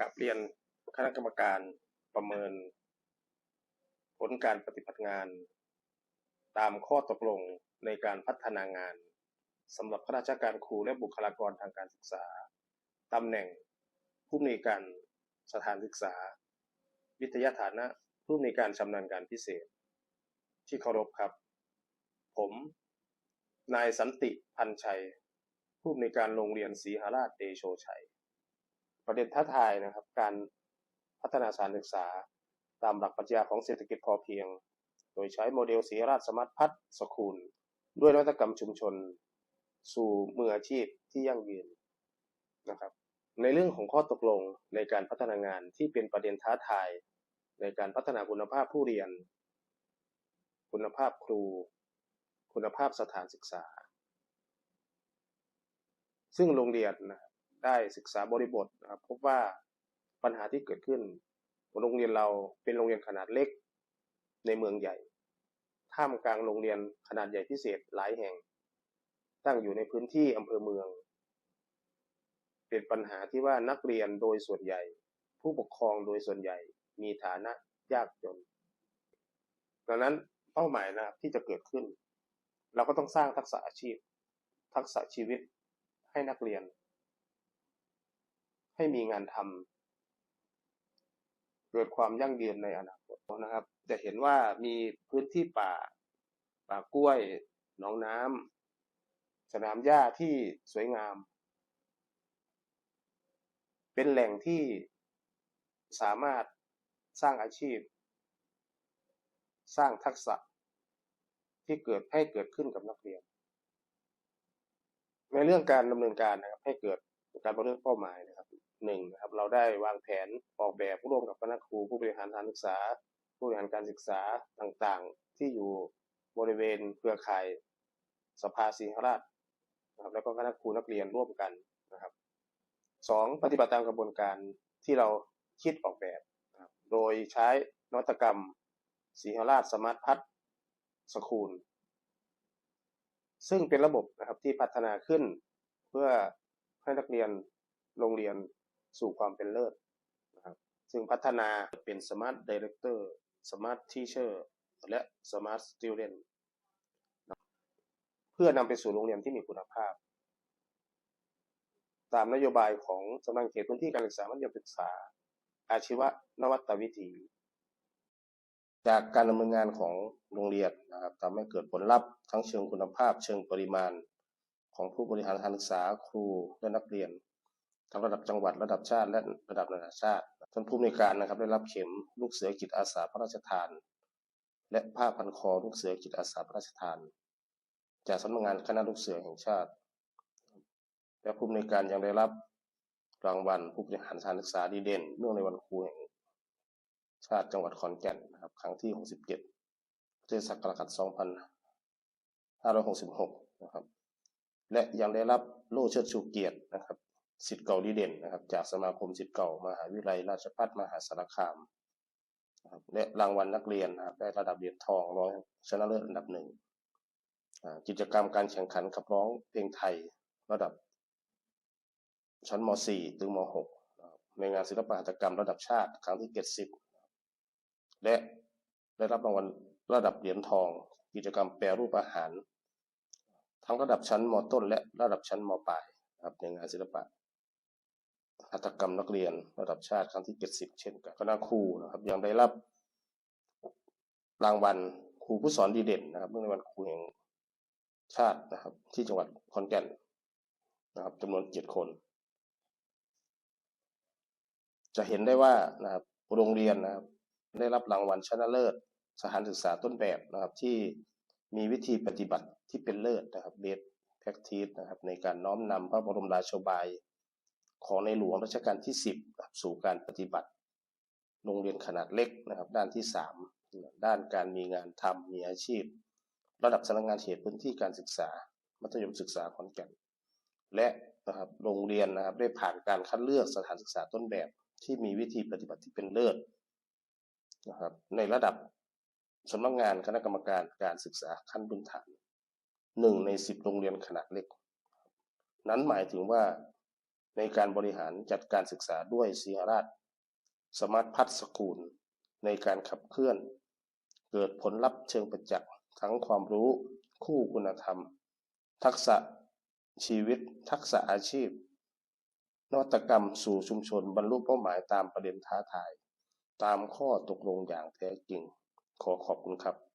กับเรียนคณะกรรมการประเมิน ผลการปฏิบัติงาน ตามข้อตกลงในการพัฒนางานสำหรับข้าราชการครูและบุคลากรทางการศึกษาตำแหน่งผู้อำนการสถานศึกษา วิทยาฐานะผู้อำนการชำนาญการพิเศษ ที่เคารพครับ ผม นายสันติพันชัย ผู้อำนการโรงเรียนศรีหราชเดโชชัย ประเด็นท้าทายนะครับ การพัฒนาสานศึกษา ตามหลักปรัชญาของเศรษฐกิจพอเพียง โดยใช้โมเดลศรีราชสมาร์ทพัฒสคูลด้วยนวัตกรรมชุมชน สู่มืออาชีพที่ยั่งยืนนะครับ ในเรื่องของข้อตกลงในการพัฒนางานที่เป็นประเด็นท้าทาย ในการพัฒนาคุณภาพผู้เรียน คุณภาพครู คุณภาพสถานศึกษา ซึ่งโรงเรียนนะ ได้ศึกษาบริบทนะครับพบว่าปัญหาที่เกิดขึ้นโรงเรียนเราเป็นโรงเรียนขนาดเล็กในเมืองใหญ่ท่ามกลางโรงเรียนขนาดใหญ่พิเศษหลายแห่ง ตั้งอยู่ในพื้นที่อำเภอเมือง เป็นปัญหาที่ว่านักเรียนโดยส่วนใหญ่ ผู้ปกครองโดยส่วนใหญ่มีฐานะยากจน ดังนั้นเป้าหมายนะครับที่จะเกิดขึ้น เราก็ต้องสร้างทักษะอาชีพ ทักษะชีวิตให้นักเรียน ให้มีงานทำเกิดความยั่งยืนในอนาคตนะครับ จะเห็นว่ามีพื้นที่ป่า ป่ากล้วย หนองน้ำสนามหญ้าที่สวยงาม เป็นแหล่งที่สามารถสร้างอาชีพ สร้างทักษะที่เกิดให้เกิดขึ้นกับนักเรียน ในเรื่องการดำเนินการนะครับ ให้เกิดการบรรลุเป้าหมายนะครับ หนึ่งนะครับเราได้วางแผนออกแบบร่วมกับคณะครูผู้บริหารสถานศึกษา ผู้บริหารการศึกษาต่างๆ ที่อยู่บริเวณเครือข่ายสภาศรีหราชนะครับแล้วก็คณะครูนักเรียนร่วมกันนะครับสองปฏิบัติตามกระบวนการที่เราคิดออกแบบนะครับโดยใช้นวัตกรรมศรีหราชสมาร์ทพัฒสคูล ซึ่งเป็นระบบนะครับที่พัฒนาขึ้นเพื่อให้นักเรียนโรงเรียน สู่ความเป็นเลิศนะครับซึ่งพัฒนาเป็น Smart Director Smart Teacher และ Smart Student เพื่อนำไปสู่โรงเรียนที่มีคุณภาพ ตามนโยบายของสำนักเขตพื้นที่การศึกษามัธยมศึกษา อาชีวะนวัตวิถีจากการดำเนินงานของโรงเรียนนะครับทำให้เกิดผลลัพธ์ทั้งเชิงคุณภาพ เชิงปริมาณ ของผู้บริหารสถานศึกษาครูและนักเรียน ทั้งระดับจังหวัดระดับชาติและระดับนานาชาติท่านผู้ในการนะครับได้รับเข็มลูกเสือจิตอาสาพระราชทาน และผ้าพันคอลูกเสือจิตอาสาพระราชทาน จากสำนักงานคณะลูกเสือแห่งชาติ และผู้ในการยังได้รับรางวัลผู้บริหารสถานศึกษาดีเด่นเนื่องในวันครูแห่งชาติจังหวัดขอนแก่นนะครับครั้งที่ 67พุทธศักราช2566 นะครับ และยังได้รับโล่เชิดชูเกียรตินะครับ สิทธิ์เก่าดีเด่นนะครับ จากสมาคมสิทธิ์เก่ามหาวิทยาลัยราชภัฏมหาสารคามนะครับและรางวัลนักเรียนนะครับได้ระดับเหรียญทองรองชนะเลิศอันดับหนึ่งกิจกรรมการแข่งขันขับร้องเพลงไทยระดับชั้นม .4 ถึงม .6 ในงานศิลปหัตถกรรมระดับชาติครั้งที่ 70 และได้รับรางวัลระดับเหรียญทอง กิจกรรมแปรรูปอาหาร ทั้งระดับชั้นมต้นและระดับชั้นมปลายครับในงานศิลปะ หัตถกรรมนักเรียนระดับชาติครั้งที่70เช่นกันคณะครูนะครับ ยังได้รับรางวัลครูผู้สอนดีเด่นนะครับ เมื่อในวันครูแห่งชาตินะครับ ที่จังหวัดขอนแก่นนะครับจำนวนเจ็ดคน จะเห็นได้ว่านะครับโรงเรียนนะครับ ได้รับรางวัลชนะเลิศ สถานศึกษาต้นแบบนะครับ ที่มีวิธีปฏิบัติที่เป็นเลิศนะครับเบสแพคทีสนะครับ ในการน้อมนำพระบรมราโชบาย ของในหลวงรัชกาลที่ 10 สู่การปฏิบัติ โรงเรียนขนาดเล็กนะครับ ด้านที่ 3 ด้านการมีงานทำมีอาชีพ ระดับสำนักงานเขตพื้นที่การศึกษา มัธยมศึกษาขอนแก่นและนะครับโรงเรียนนะครับได้ผ่านการคัดเลือกสถานศึกษาต้นแบบที่มีวิธีปฏิบัติที่เป็นเลิศนะครับในระดับสำนักงานคณะกรรมการการศึกษาขั้นพื้นฐานหนึ่งในสิบโรงเรียนขนาดเล็ก นั้นหมายถึงว่า ในการบริหารจัดการศึกษาด้วยสีหราช สมาร์ทพัฒสกูล ในการขับเคลื่อน เกิดผลลัพธ์เชิงประจักษ์ทั้งความรู้คู่คุณธรรม ทักษะชีวิต ทักษะอาชีพ นวัตกรรมสู่ชุมชนบรรลุเป้าหมายตามประเด็นท้าทาย ตามข้อตกลงอย่างแท้จริง ขอขอบคุณครับ